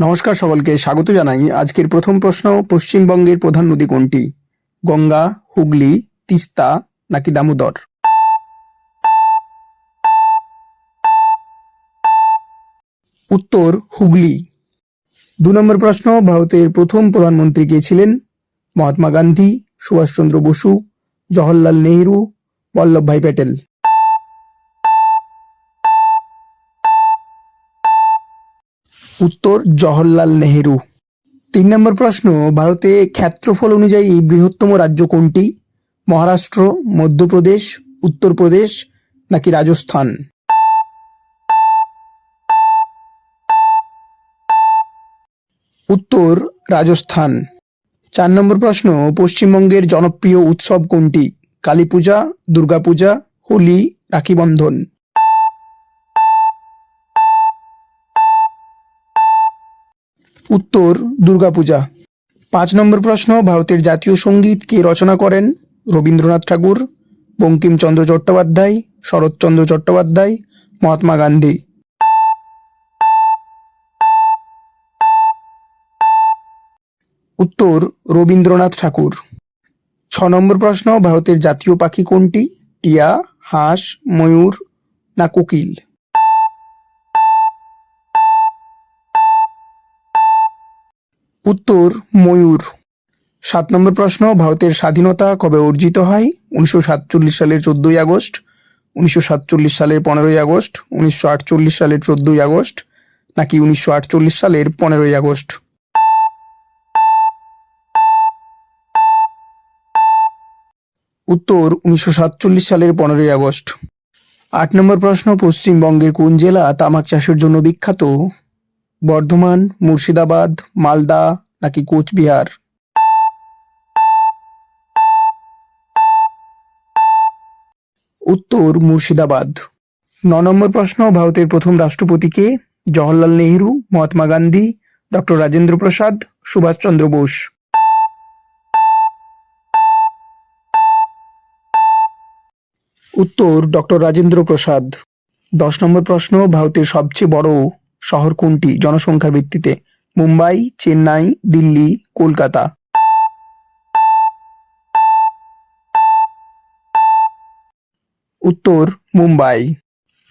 নমস্কার সকলকে স্বাগত জানাই আজকের প্রথম প্রশ্ন, পশ্চিমবঙ্গের প্রধান নদী কোনটি? গঙ্গা, হুগলি, তিস্তা নাকি দামোদর? উত্তর, হুগলি। দু নম্বর প্রশ্ন, ভারতের প্রথম প্রধানমন্ত্রী কে ছিলেন? মহাত্মা গান্ধী, সুভাষচন্দ্র বসু, জওহরলাল নেহরু, বল্লভভাই প্যাটেল। উত্তর জওহরলাল নেহেরু। তিন নম্বর প্রশ্ন, ভারতে ক্ষেত্রফল অনুযায়ী বৃহত্তম রাজ্য কোনটি? মহারাষ্ট্র, মধ্যপ্রদেশ, উত্তরপ্রদেশ নাকি রাজস্থান? উত্তর, রাজস্থান। চার নম্বর প্রশ্ন, পশ্চিমবঙ্গের জনপ্রিয় উৎসব কোনটি? কালী পূজা দুর্গাপূজা, হোলি, রাখি বন্ধন। উত্তর, দুর্গাপূজা। পাঁচ নম্বর প্রশ্ন, ভারতের জাতীয় সংগীত কে রচনা করেন রবীন্দ্রনাথ ঠাকুর, বঙ্কিমচন্দ্র চট্টোপাধ্যায়, শরৎচন্দ্র চট্টোপাধ্যায়, মহাত্মা গান্ধী। উত্তর, রবীন্দ্রনাথ ঠাকুর। ছ নম্বর প্রশ্ন, ভারতের জাতীয় পাখি কোনটি? টিয়া, হাঁস, ময়ূর না কোকিল? উত্তর, ময়ূর। সাত নম্বর প্রশ্ন, ভারতের স্বাধীনতা কবে অর্জিত হয়? উনিশশো সাতচল্লিশ সালের চোদ্দই আগস্ট, উনিশশো সাতচল্লিশ সালের পনেরোই আগস্ট, উনিশশো আটচল্লিশ সালের চোদ্দই আগস্ট, নাকি উনিশশো আটচল্লিশ সালের পনেরোই আগস্ট? উত্তর, উনিশশো সাতচল্লিশ সালের পনেরোই আগস্ট। আট নম্বর প্রশ্ন, পশ্চিমবঙ্গের কোন জেলা তামাক চাষের জন্য বিখ্যাত? বর্ধমান, মুর্শিদাবাদ, মালদা নাকি কোচবিহার? উত্তর, মুর্শিদাবাদ। ন নম্বর প্রশ্ন, ভারতের প্রথম রাষ্ট্রপতিকে জওহরলাল নেহরু, মহাত্মা গান্ধী ডক্টর রাজেন্দ্র প্রসাদ সুভাষচন্দ্র বোস। উত্তর ডক্টর রাজেন্দ্র প্রসাদ। দশ নম্বর প্রশ্ন, ভারতের সবচেয়ে বড় শহর কোনটি? জনসংখ্যার ভিত্তিতে মুম্বাই, চেন্নাই, দিল্লি, কলকাতা। উত্তর, মুম্বাই।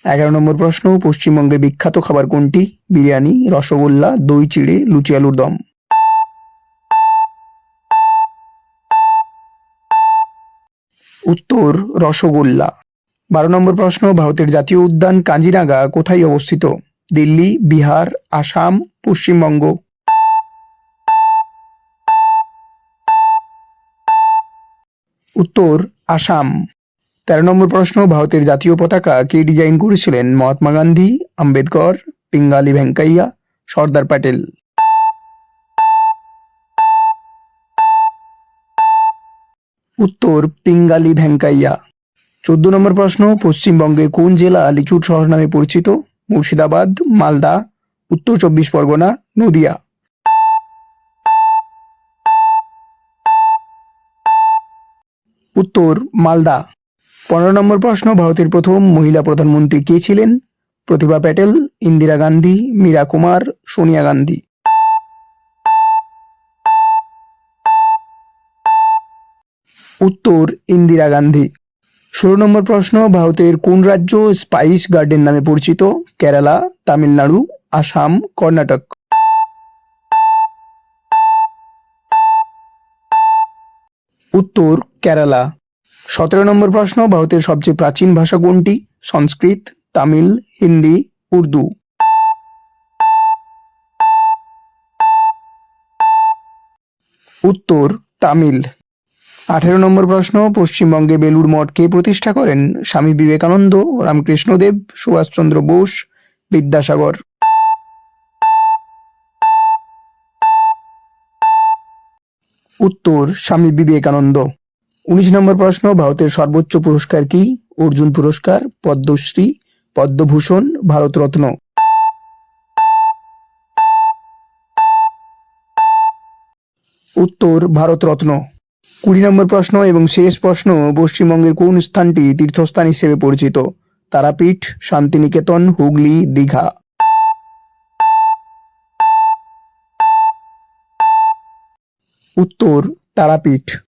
এগারো নম্বর প্রশ্ন, পশ্চিমবঙ্গের বিখ্যাত খাবার কোনটি? বিরিয়ানি, রসগোল্লা দই চিড়ে লুচি আলুর দম। উত্তর, রসগোল্লা। বারো নম্বর প্রশ্ন, ভারতের জাতীয় উদ্যান কাঞ্জিরাঙ্গা কোথায় অবস্থিত? দিল্লি, বিহার, আসাম, পশ্চিমবঙ্গ। উত্তর, আসাম। তেরো নম্বর প্রশ্ন, ভারতের জাতীয় পতাকা কে ডিজাইন করেছিলেন মহাত্মা গান্ধী, আম্বেদকর, পিঙ্গালি ভেঙ্কাইয়া, সর্দার প্যাটেল? উত্তর, পিঙ্গালি ভেঙ্কাইয়া। চোদ্দ নম্বর প্রশ্ন, পশ্চিমবঙ্গের কোন জেলা লিচুর শহর নামে পরিচিত? মুর্শিদাবাদ, মালদা, উত্তর চব্বিশ পরগনা, নদিয়া। উত্তর, মালদা। পনেরো নম্বর প্রশ্ন, ভারতের প্রথম মহিলা প্রধানমন্ত্রী কে ছিলেন? প্রতিভা প্যাটেল, ইন্দিরা গান্ধী, মীরা কুমার, সোনিয়া গান্ধী। উত্তর, ইন্দিরা গান্ধী। ষোলো নম্বর প্রশ্ন, ভারতের কোন রাজ্য স্পাইস গার্ডেন নামে পরিচিত? কেরালা, তামিলনাড়ু, আসাম, কর্ণাটক। উত্তর, কেরালা। সতেরো নম্বর প্রশ্ন, ভারতের সবচেয়ে প্রাচীন ভাষা কোনটি? সংস্কৃত, তামিল, হিন্দি, উর্দু। উত্তর, তামিল। আঠেরো নম্বর প্রশ্ন, পশ্চিমবঙ্গে বেলুড় মঠ কে প্রতিষ্ঠা করেন? স্বামী বিবেকানন্দ, রামকৃষ্ণদেব, সুভাষচন্দ্র বোস, বিদ্যাসাগর। উত্তর, স্বামী বিবেকানন্দ। উনিশ নম্বর প্রশ্ন, ভারতের সর্বোচ্চ পুরস্কার কি? অর্জুন পুরস্কার, পদ্মশ্রী, পদ্মভূষণ, ভারতরত্ন। উত্তর, ভারতরত্ন। কুড়ি নম্বর প্রশ্ন এবং শেষ প্রশ্ন, পশ্চিমবঙ্গের কোন স্থানটি তীর্থস্থান হিসেবে পরিচিত? তারাপীঠ, শান্তিনিকেতন, হুগলি, দীঘা। উত্তর, তারাপীঠ।